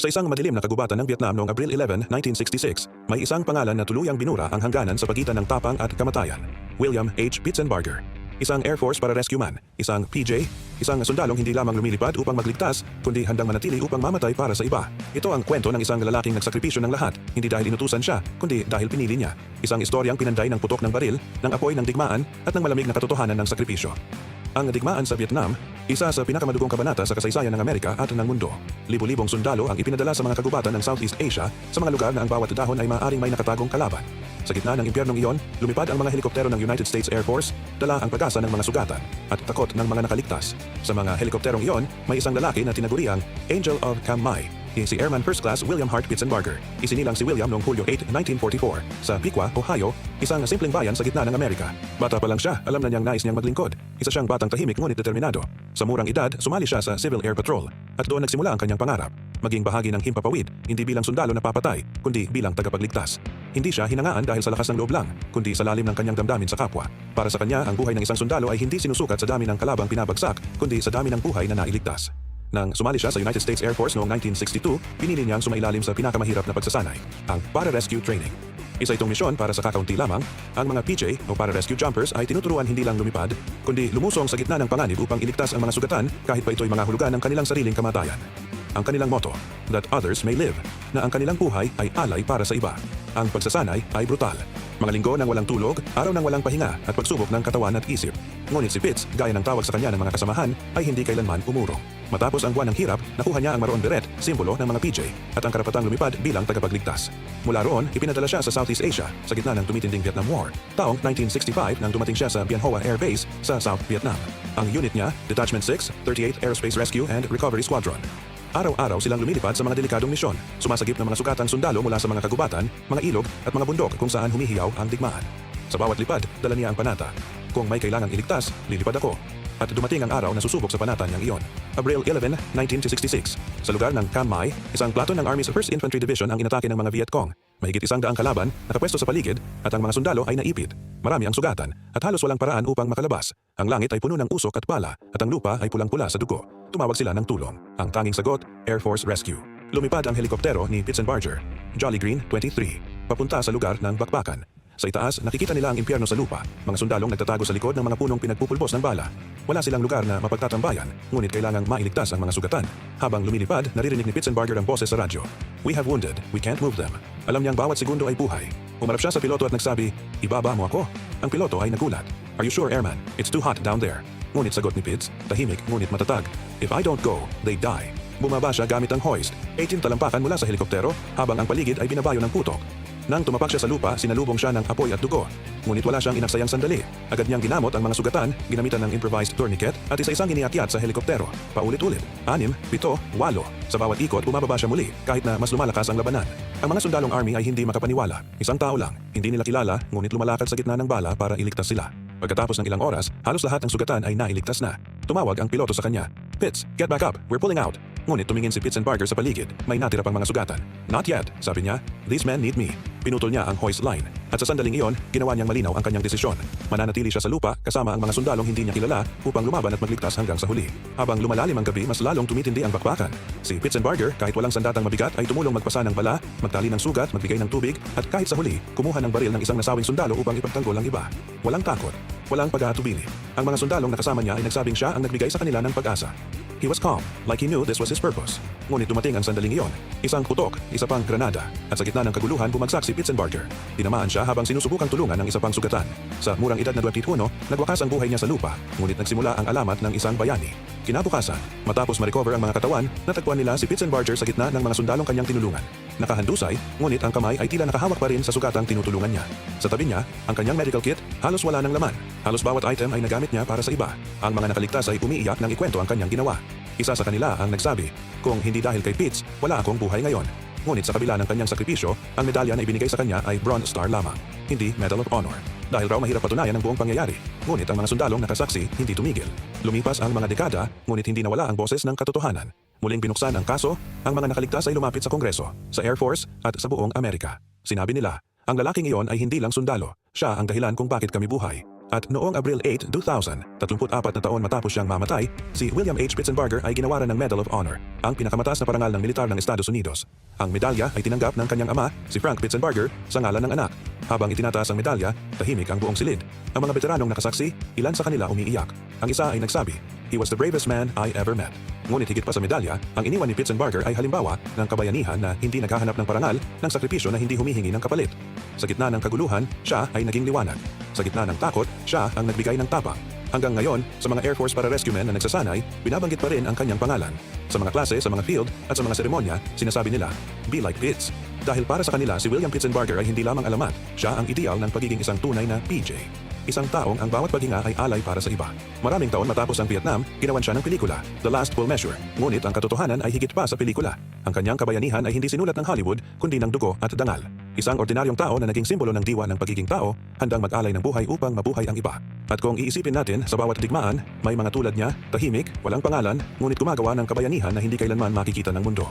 Sa isang madilim na kagubatan ng Vietnam noong Abril 11, 1966, may isang pangalan na tuluyang binura ang hangganan sa pagitan ng tapang at kamatayan. William H. Pitzenbarger. Isang Air Force para rescue man, isang PJ, isang sundalong hindi lamang lumilipad upang magligtas, kundi handang manatili upang mamatay para sa iba. Ito ang kwento ng isang lalaking nagsakripisyo ng lahat, hindi dahil inutusan siya, kundi dahil pinili niya. Isang istoryang pinanday ng putok ng baril, ng apoy ng digmaan, at ng malamig na katotohanan ng sakripisyo. Ang digmaan sa Vietnam, isa sa pinakamadugong kabanata sa kasaysayan ng Amerika at ng mundo. Libu-libong sundalo ang ipinadala sa mga kagubatan ng Southeast Asia sa mga lugar na ang bawat dahon ay maaaring may nakatagong kalaban. Sa gitna ng impyernong iyon, lumipad ang mga helikoptero ng United States Air Force, dala ang pag-asa ng mga sugatan at takot ng mga nakaligtas. Sa mga helikopterong iyon, may isang lalaki na tinaguriang Angel of Kamai, si Airman First Class William Hart Pitzenbarger. Isinilang si William noong Hulyo 8, 1944 sa Piqua, Ohio, isang simpleng bayan sa gitna ng Amerika. Bata pa lang siya, alam na niyang nais niyang maglingkod. Isa siyang batang tahimik ngunit determinado. Sa murang edad, sumali siya sa Civil Air Patrol at doon nagsimula ang kanyang pangarap. Maging bahagi ng himpapawid, hindi bilang sundalo na papatay, kundi bilang tagapagligtas. Hindi siya hinangaan dahil sa lakas ng loob lang, kundi sa lalim ng kanyang damdamin sa kapwa. Para sa kanya, ang buhay ng isang sundalo ay hindi sinusukat sa dami ng kalabang pinabagsak, kundi sa dami ng buhay na nailigtas. Nang sumali siya sa United States Air Force noong 1962, pinili niyang sumailalim sa pinakamahirap na pagsasanay, ang para-rescue training. Isa itong misyon para sa kakaunti lamang, ang mga PJ o para-rescue jumpers ay tinuturuan hindi lang lumipad, kundi lumusong sa gitna ng panganib upang iligtas ang mga sugatan kahit pa ito'y mga hulugan ng kanilang sariling kamatayan. Ang kanilang motto, that others may live, na ang kanilang buhay ay alay para sa iba. Ang pagsasanay ay brutal. Mga linggo ng walang tulog, araw ng walang pahinga at pagsubok ng katawan at isip. Ngunit si Pitts, gaya ng tawag sa kanya ng mga kasamahan, ay hindi kailanman umurong. Matapos ang buwan ng hirap, nakuha niya ang maroon beret, simbolo ng mga PJ, at ang karapatang lumipad bilang tagapagligtas. Mula roon, ipinadala siya sa Southeast Asia sa gitna ng tumitinding Vietnam War. Taong 1965 nang dumating siya sa Bien Hoa Air Base sa South Vietnam. Ang unit niya, Detachment 6, 38th Aerospace Rescue and Recovery Squadron. Araw-araw silang lumilipad sa mga delikadong misyon, sumasagip ng mga sukatang sundalo mula sa mga kagubatan, mga ilog at mga bundok kung saan humihiyaw ang digmaan. Sa bawat lipad, dala niya ang panata. Kung may kailangang iligtas, lilipad ako. At dumating ang araw na susubok sa panata niyang iyon. Abril 11, 1966. Sa lugar ng Cam isang platon ng Army's 1st Infantry Division ang inatake ng mga Viet Cong. Mahigit isang daang kalaban, nakapwesto sa paligid, at ang mga sundalo ay naipit. Marami ang sugatan, at halos walang paraan upang makalabas. Ang langit ay puno ng usok at pala, at ang lupa ay pulang-pula sa dugo. Tumawag sila ng tulong. Ang tanging sagot, Air Force Rescue. Lumipad ang helikoptero ni Pitzenbarger, Jolly Green 23, papunta sa lugar ng Bakbakan. Sa itaas, nakikita nila ang impyerno sa lupa, mga sundalong nagtatago sa likod ng mga punong pinagpupulbos ng bala. Wala silang lugar na mapagtatambayan, ngunit kailangang mailigtas ang mga sugatan. Habang lumilipad, naririnig ni Pitzenbarger ang boses sa radyo. We have wounded, we can't move them. Alam niyang bawat segundo ay buhay. Umarap siya sa piloto at nagsabi, Ibaba mo ako. Ang piloto ay nagulat. Are you sure, airman? It's too hot down there. Ngunit sagot ni Pitts, tahimik ngunit matatag. If I don't go, they die. Bumaba siya gamit ang hoist, 18 talampakan mula sa helikoptero habang ang paligid ay binabayo ng putok. Nang tumapak siya sa lupa, sinalubong siya ng apoy at dugo. Ngunit wala siyang inaksayang sandali. Agad niyang ginamot ang mga sugatan, ginamitan ng improvised tourniquet at isa-isang iniakyat sa helikoptero. Paulit-ulit. Anim, pito, walo. Sa bawat ikot, bumababa siya muli kahit na mas lumalakas ang labanan. Ang mga sundalong army ay hindi makapaniwala. Isang tao lang. Hindi nila kilala, ngunit lumalakad sa gitna ng bala para iligtas sila. Pagkatapos ng ilang oras, halos lahat ng sugatan ay nailigtas na. Tumawag ang piloto sa kanya. Pitts, get back up. We're pulling out. Ngunit tumingin si Pitzenbarger sa paligid. May natira pang mga sugatan. Not yet, sabi niya. These men need me. Pinutol niya ang hoist line. At sa sandaling iyon, ginawa niyang malinaw ang kanyang desisyon. Mananatili siya sa lupa kasama ang mga sundalong hindi niya kilala upang lumaban at magligtas hanggang sa huli. Habang lumalalim ang gabi, mas lalong tumitindi ang bakbakan. Si Pitzenbarger, kahit walang sandatang mabigat, ay tumulong magpasa ng bala, magtali ng sugat, magbigay ng tubig, at kahit sa huli, kumuha ng baril ng isang nasawing sundalo upang ipagtanggol ang iba. Walang takot, walang pag-aatubili. Ang mga sundalong nakasama niya ay nagsabing siya ang nagbigay sa kanila ng pag-asa. He was calm, like he knew this was his purpose. Ngunit dumating ang sandaling iyon. Isang putok, isa pang granada, at sa gitna ng kaguluhan bumagsak si Pitzenbarger. Tinamaan siya habang sinusubukang tulungan ng isa pang sugatan. Sa murang edad na 21, nagwakas ang buhay niya sa lupa, ngunit nagsimula ang alamat ng isang bayani. Kinabukasan, matapos ma-recover ang mga katawan, natagpuan nila si Pitzenbarger sa gitna ng mga sundalong kanyang tinulungan. Nakahandusay, ngunit ang kamay ay tila nakahawak pa rin sa sugatang tinutulungan niya. Sa tabi niya, ang kanyang medical kit, halos wala ng laman. Halos bawat item ay nagamit niya para sa iba. Ang mga nakaligtas ay umiiyak nang ikwento ang kanyang ginawa. Isa sa kanila ang nagsabi, kung hindi dahil kay Pitts, wala akong buhay ngayon. Ngunit sa kabila ng kanyang sakripisyo, ang medalya na ibinigay sa kanya ay Bronze Star lamang, hindi Medal of Honor. Dahil raw mahirap patunayan ang buong pangyayari, ngunit ang mga sundalong nakasaksi hindi tumigil. Lumipas ang mga dekada, ngunit hindi nawala ang boses ng katotohanan. Muling binuksan ang kaso, ang mga nakaligtas ay lumapit sa Kongreso, sa Air Force at sa buong Amerika. Sinabi nila, ang lalaking iyon ay hindi lang sundalo, siya ang dahilan kung bakit kami buhay. At noong Abril 8, 2000, 34 na taon matapos siyang mamatay, si William H. Pitzenbarger ay ginawaran ng Medal of Honor, ang pinakamataas na parangal ng militar ng Estados Unidos. Ang medalya ay tinanggap ng kanyang ama, si Frank Pitzenbarger, sa ngalan ng anak. Habang itinataas ang medalya, tahimik ang buong silid. Ang mga veteranong nakasaksi, ilan sa kanila umiiyak. Ang isa ay nagsabi, He was the bravest man I ever met. Ngunit higit pa sa medalya, ang iniwan ni Pitzenbarger ay halimbawa ng kabayanihan na hindi naghahanap ng parangal ng sakripisyo na hindi humihingi ng kapalit. Sa gitna ng kaguluhan, siya ay naging liwanag. Sa gitna ng takot, siya ang nagbigay ng tapang. Hanggang ngayon, sa mga Air Force para rescue men na nagsasanay, binabanggit pa rin ang kanyang pangalan. Sa mga klase, sa mga field, at sa mga seremonya, sinasabi nila, Be like Pitts. Dahil para sa kanila, si William Pitzenbarger ay hindi lamang alamat, siya ang ideal ng pagiging isang tunay na PJ. Isang taong ang bawat paghinga ay alay para sa iba. Maraming taon matapos ang Vietnam, ginawan siya ng pelikula, The Last Full Measure. Ngunit ang katotohanan ay higit pa sa pelikula. Ang kanyang kabayanihan ay hindi sinulat ng Hollywood, kundi ng dugo at dangal. Isang ordinaryong tao na naging simbolo ng diwa ng pagiging tao, handang mag-alay ng buhay upang mabuhay ang iba. At kung iisipin natin, sa bawat digmaan, may mga tulad niya, tahimik, walang pangalan, ngunit gumagawa ng kabayanihan na hindi kailanman makikita ng mundo.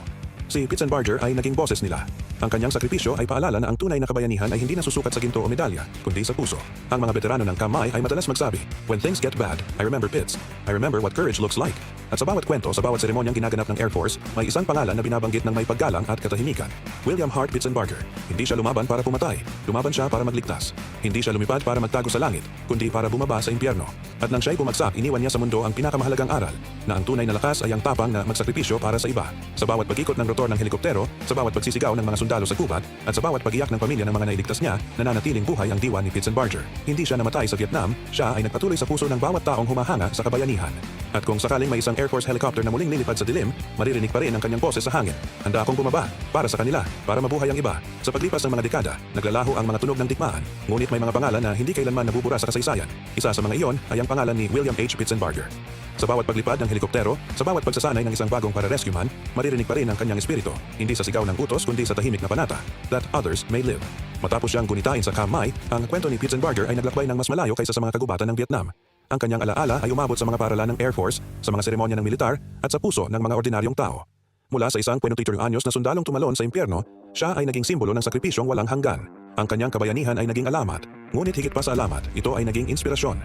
Si Pitzenbarger ay naging boses nila. Ang kanyang sakripisyo ay paalala na ang tunay na kabayanihan ay hindi nasusukat sa ginto o medalya, kundi sa puso. Ang mga veterano ng Kamay ay madalas magsabi, When things get bad, I remember Pitts. I remember what courage looks like. At sa bawat kwento, sa bawat seremonyang ginaganap ng Air Force, may isang pangalan na binabanggit ng may paggalang at katahimikan. William Hart Pitzenbarger. Hindi siya lumaban para pumatay. Lumaban siya para magligtas. Hindi siya lumipad para magtago sa langit, kundi para bumaba sa impyerno. At nang siya'y bumagsak, iniwan niya sa mundo ang pinakamahalagang aral, na ang tunay na lakas ay ang tapang na magsakripisyo para sa iba. Sa bawat pagikot ng rotor ng helikoptero, sa bawat pagsisigaw ng mga sundalo sa gubat, at sa bawat pagiyak ng pamilya ng mga nailigtas niya, nananatiling buhay ang diwa ni Pitzenbarger. Hindi siya namatay sa Vietnam, siya ay nagpatuloy sa puso ng bawat taong humahanga sa kabayanihan. At kung sakaling may isang Air Force helicopter na muling lilipad sa dilim, maririnig pa rin ang kanyang boses sa hangin. Handa akong bumaba, para sa kanila, para mabuhay ang iba. Sa paglipas ng mga dekada, naglalaho ang mga tunog ng tikmaan, ngunit may mga pangalan na hindi kailanman nabubura sa kasaysayan. Isa sa mga iyon ay ang pangalan ni William H. Pitzenbarger. Sa bawat paglipad ng helikoptero, sa bawat pagsasanay ng isang bagong para-rescue man, maririnig pa rin ang kanyang espiritu, hindi sa sigaw ng utos kundi sa tahimik na panata, that others may live. Matapos siyang gunitain sa Kamay, ang kwento ni Pitzenbarger ay naglakbay ng mas malayo kaysa sa mga kagubatan ng Vietnam. Ang kanyang alaala ay umabot sa mga paralan ng Air Force, sa mga seremonya ng militar, at sa puso ng mga ordinaryong tao. Mula sa isang 23 anyos na sundalong tumalon sa impyerno, siya ay naging simbolo ng sakripisyong walang hanggan. Ang kanyang kabayanihan ay naging alamat, ngunit higit pa sa alamat, ito ay naging inspirasyon.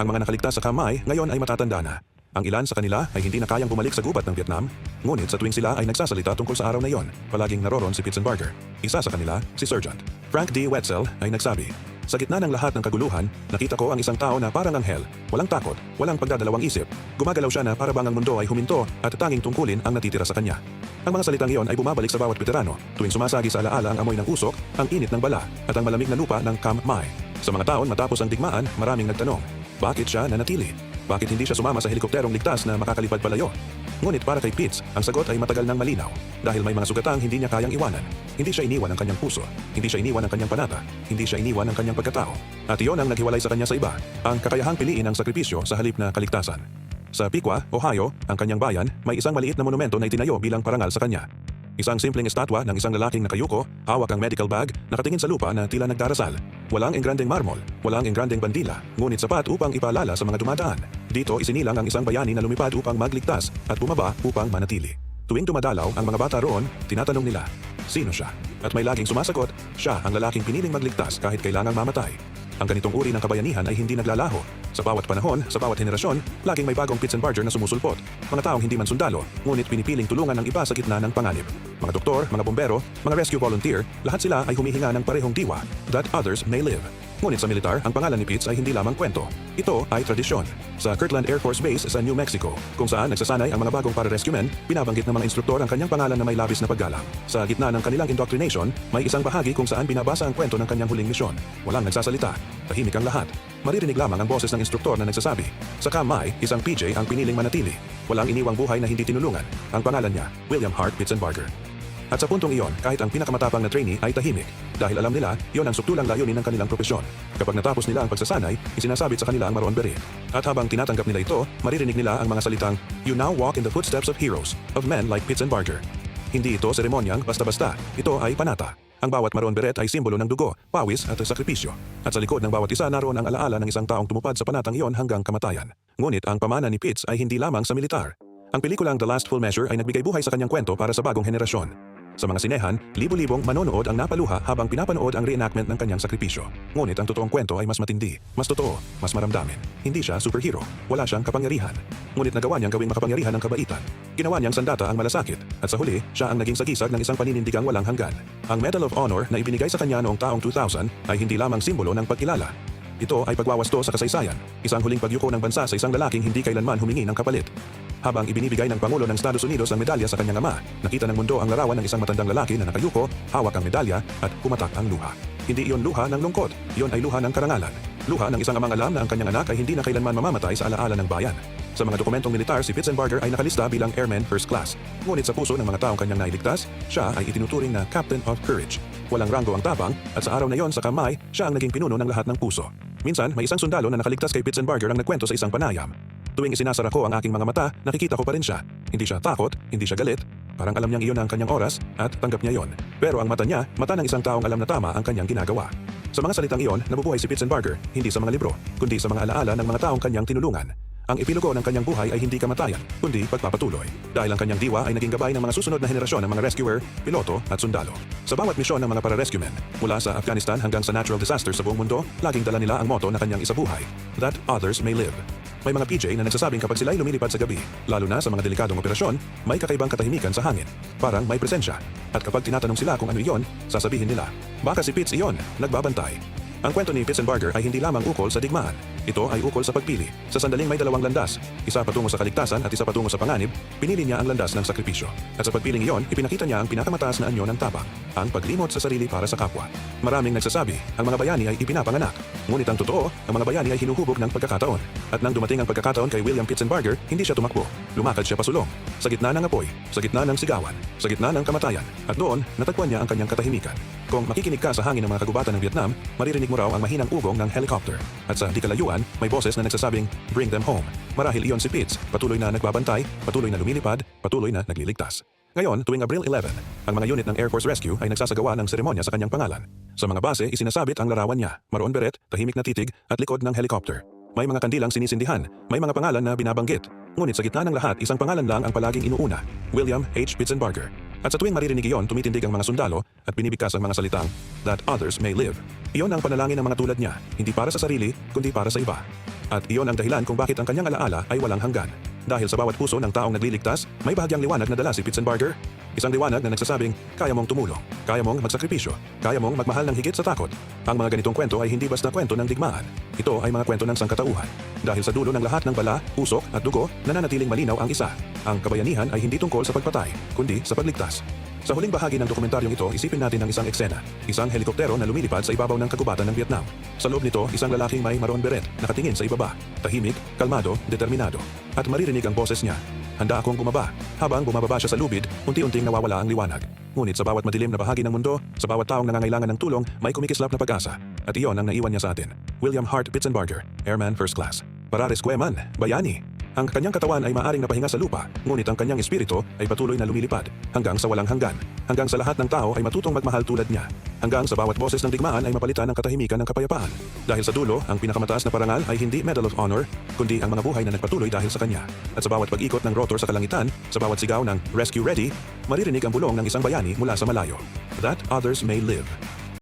Ang mga nakaligtas sa kamay ngayon ay matatanda na. Ang ilan sa kanila ay hindi na kayang bumalik sa gubat ng Vietnam, ngunit sa tuwing sila ay nagsasalita tungkol sa araw na iyon, palaging naroron si Pitzenbarger. Isa sa kanila, si Sergeant. Frank D. Wetzel ay nagsabi, Sa gitna ng lahat ng kaguluhan, nakita ko ang isang tao na parang anghel, walang takot, walang pagdadalawang isip. Gumagalaw siya na para bang ang mundo ay huminto at tanging tungkulin ang natitira sa kanya. Ang mga salitang iyon ay bumabalik sa bawat veterano tuwing sumasagi sa alaala ang amoy ng usok, ang init ng bala, at ang malamig na lupa ng Kam Mai. Sa mga taon matapos ang digmaan, maraming nagtanong, bakit siya nanatili? Bakit hindi siya sumama sa helikopterong ligtas na makakalipad palayo? Ngunit para kay Pitts, ang sagot ay matagal nang malinaw dahil may mga sugatang hindi niya kayang iwanan. Hindi siya iniwan ng kanyang puso, hindi siya iniwan ng kanyang panata, hindi siya iniwan ng kanyang pagkatao. At iyon ang naghiwalay sa kanya sa iba, ang kakayahang piliin ang sakripisyo sa halip na kaligtasan. Sa Piqua, Ohio, ang kanyang bayan, may isang maliit na monumento na itinayo bilang parangal sa kanya. Isang simpleng estatwa ng isang lalaking nakayuko, hawak ang medical bag, nakatingin sa lupa na tila nagdarasal. Walang engrandeng marmol, walang engrandeng bandila, ngunit sapat upang ipaalala sa mga dumadaan. Dito isinilang ang isang bayani na lumipad upang magligtas at bumaba upang manatili. Tuwing dumadalaw ang mga bata roon, tinatanong nila, sino siya? At may laging sumasagot, siya ang lalaking piniling magligtas kahit kailangang mamatay. Ang ganitong uri ng kabayanihan ay hindi naglalaho. Sa bawat panahon, sa bawat henerasyon, laging may bagong Pitzenbarger na sumusulpot. Mga taong hindi man sundalo, ngunit pinipiling tulungan ng iba sa gitna ng panganib. Mga doktor, mga bombero, mga rescue volunteer, lahat sila ay humihinga ng parehong diwa, that others may live. Ngunit sa militar, ang pangalan ni Pitts ay hindi lamang kwento. Ito ay tradisyon. Sa Kirtland Air Force Base sa New Mexico, kung saan nagsasanay ang mga bagong para-rescue men, binabanggit ng mga instruktor ang kanyang pangalan na may labis na paggalang. Sa gitna ng kanilang indoctrination, may isang bahagi kung saan binabasa ang kwento ng kanyang huling misyon. Walang nagsasalita. Tahimik ang lahat. Maririnig lamang ang boses ng instruktor na nagsasabi. Sa Kamay, isang PJ ang piniling manatili. Walang iniwang buhay na hindi tinulungan. Ang pangalan niya, William Hart Pitzenbarger. At sa puntong iyon, kahit ang pinakamatapang na trainee ay tahimik dahil alam nila yon ang suktulang layunin ng kanilang propesyon. Kapag natapos nila ang pagsasanay, isinasabit sa kanila ang maroon beri. At habang tinatanggap nila ito, maririnig nila ang mga salitang, You now walk in the footsteps of heroes, of men like Pitzenbarger. Hindi ito seremonyang basta-basta, ito ay panata. Ang bawat maroon beret ay simbolo ng dugo, pawis at sakripisyo. At sa likod ng bawat isa naroon ang alaala ng isang taong tumupad sa panatang iyon hanggang kamatayan. Ngunit ang pamana ni Pitts ay hindi lamang sa militar. Ang pelikulang The Last Full Measure ay nagbigay buhay sa kanyang kwento para sa bagong henerasyon. Sa mga sinehan, libo-libong manonood ang napaluha habang pinapanood ang reenactment ng kanyang sakripisyo. Ngunit ang totoong kwento ay mas matindi, mas totoo, mas maramdamin. Hindi siya superhero, wala siyang kapangyarihan. Ngunit nagawa niyang gawing makapangyarihan ng kabaitan. Ginawa niyang sandata ang malasakit, at sa huli, siya ang naging sagisag ng isang paninindigang walang hanggan. Ang Medal of Honor na ibinigay sa kanya noong taong 2000 ay hindi lamang simbolo ng pagkilala. Ito ay pagwawasto sa kasaysayan, isang huling pagyuko ng bansa sa isang lalaking hindi kailanman humingi ng kapalit. Habang ibinibigay ng Pangulo ng Estados Unidos ang medalya sa kanyang ama, nakita ng mundo ang larawan ng isang matandang lalaki na nakayuko, hawak ang medalya at pumatak ang luha. Hindi iyon luha ng lungkot, iyon ay luha ng karangalan. Luha ng isang amang alam na ang kanyang anak ay hindi na kailanman mamamatay sa alaala ng bayan. Sa mga dokumentong militar, si Pitzenbarger ay nakalista bilang Airman First Class. Ngunit sa puso ng mga taong kanyang nailigtas, siya ay itinuturing na Captain of Courage. Walang ranggo ang tabang at sa araw na yon sa kamay, siya ang naging pinuno ng lahat ng puso. Minsan, may isang sundalo na nakaligtas kay Pitzenbarger ang nagkwento sa isang panayam. Tuwing isinasara ko ang aking mga mata, nakikita ko pa rin siya. Hindi siya takot, hindi siya galit. Parang alam niyang iyon ang kanyang oras at tanggap niya yon. Pero ang mata niya, mata ng isang taong alam na tama ang kanyang ginagawa. Sa mga salitang iyon, nabubuhay si Pitzenbarger, hindi sa mga libro, kundi sa mga alaala ng mga taong kanyang tinulungan. Ang epilogo ng kanyang buhay ay hindi kamatayan, kundi pagpapatuloy. Dahil ang kanyang diwa ay naging gabay ng mga susunod na henerasyon ng mga rescuer, piloto at sundalo. Sa bawat misyon ng mga para-rescuemen, mula sa Afghanistan hanggang sa natural disasters sa buong mundo, laging dala nila ang motto na kanyang isabuhay, that others may live. May mga PJ na nagsasabing kapag sila ay lumilipad sa gabi, lalo na sa mga delikadong operasyon, may kakaibang katahimikan sa hangin. Parang may presensya. At kapag tinatanong sila kung ano iyon, sasabihin nila, baka si Pitts iyon, nagbabantay. Ang kwento ni Pitzenbarger ay hindi lamang ukol sa digmaan. Ito ay ukol sa pagpili. Sa sandaling may dalawang landas, isa patungo sa kaligtasan at isa patungo sa panganib, pinili niya ang landas ng sakripisyo. At sa pagpiling iyon, ipinakita niya ang pinakamataas na anyo ng tapang, ang paglimot sa sarili para sa kapwa. Maraming nagsasabi, ang mga bayani ay ipinapanganak. Ngunit ang totoo, ang mga bayani ay hinuhubog ng pagkakataon. At nang dumating ang pagkakataon kay William Pitzenbarger, hindi siya tumakbo. Lumakad siya pasulong. Sa gitna ng apoy, sa gitna ng sigawan, sa gitna ng kamatayan. At doon, natagpuan niya ang kanyang katahimikan. Kung makikinig ka sa hangin ng mga kagubatan ng Vietnam, maririnig mo raw ang mahinang ugong ng helicopter. At sa di kalayuan, may boses na nagsasabing, bring them home. Marahil iyon si Pitts, patuloy na nagbabantay, patuloy na lumilipad, patuloy na nagliligtas. Ngayon, tuwing Abril 11, ang mga unit ng Air Force Rescue ay nagsasagawa ng seremonya sa kanyang pangalan. Sa mga base, isinasabit ang larawan niya, maroon beret, tahimik na titig, at likod ng helicopter. May mga kandilang sinisindihan, may mga pangalan na binabanggit. Ngunit sa gitna ng lahat, isang pangalan lang ang palaging inuuna, William H. Pitzenbarger. At sa tuwing maririnig iyon, tumitindig ang mga sundalo at binibigkas ang mga salitang, that others may live. Iyon ang panalangin ng mga tulad niya, hindi para sa sarili, kundi para sa iba. At iyon ang dahilan kung bakit ang kanyang alaala ay walang hanggan. Dahil sa bawat puso ng taong nagliligtas, may bahagyang liwanag na dala si Pitzenbarger. Isang liwanag na nagsasabing, kaya mong tumulong, kaya mong magsakripisyo, kaya mong magmahal ng higit sa takot. Ang mga ganitong kwento ay hindi basta kwento ng digmaan. Ito ay mga kwento ng sangkatauhan. Dahil sa dulo ng lahat ng bala, usok at dugo, nananatiling malinaw ang isa. Ang kabayanihan ay hindi tungkol sa pagpatay, kundi sa pagligtas. Sa huling bahagi ng dokumentaryong ito, isipin natin ang isang eksena. Isang helikoptero na lumilipad sa ibabaw ng kagubatan ng Vietnam. Sa loob nito, isang lalaking may maroon beret, nakatingin sa ibaba. Tahimik, kalmado, determinado. At maririnig ang boses niya. Handa akong bumaba. Habang bumababa siya sa lubid, unti-unting nawawala ang liwanag. Ngunit sa bawat madilim na bahagi ng mundo, sa bawat taong nangangailangan ng tulong, may kumikislap na pag-asa. At iyon ang naiwan niya sa atin. William Hart Pitzenbarger, Airman First Class. Parares Kweman, Bayani, ang kanyang katawan ay maaring napahinga sa lupa, ngunit ang kanyang espiritu ay patuloy na lumilipad hanggang sa walang hanggan. Hanggang sa lahat ng tao ay matutong magmahal tulad niya. Hanggang sa bawat boses ng digmaan ay mapalitan ng katahimikan ng kapayapaan. Dahil sa dulo, ang pinakamataas na parangal ay hindi Medal of Honor, kundi ang mga buhay na nagpatuloy dahil sa kanya. At sa bawat pag-ikot ng rotor sa kalangitan, sa bawat sigaw ng Rescue Ready, maririnig ang bulong ng isang bayani mula sa malayo. That others may live.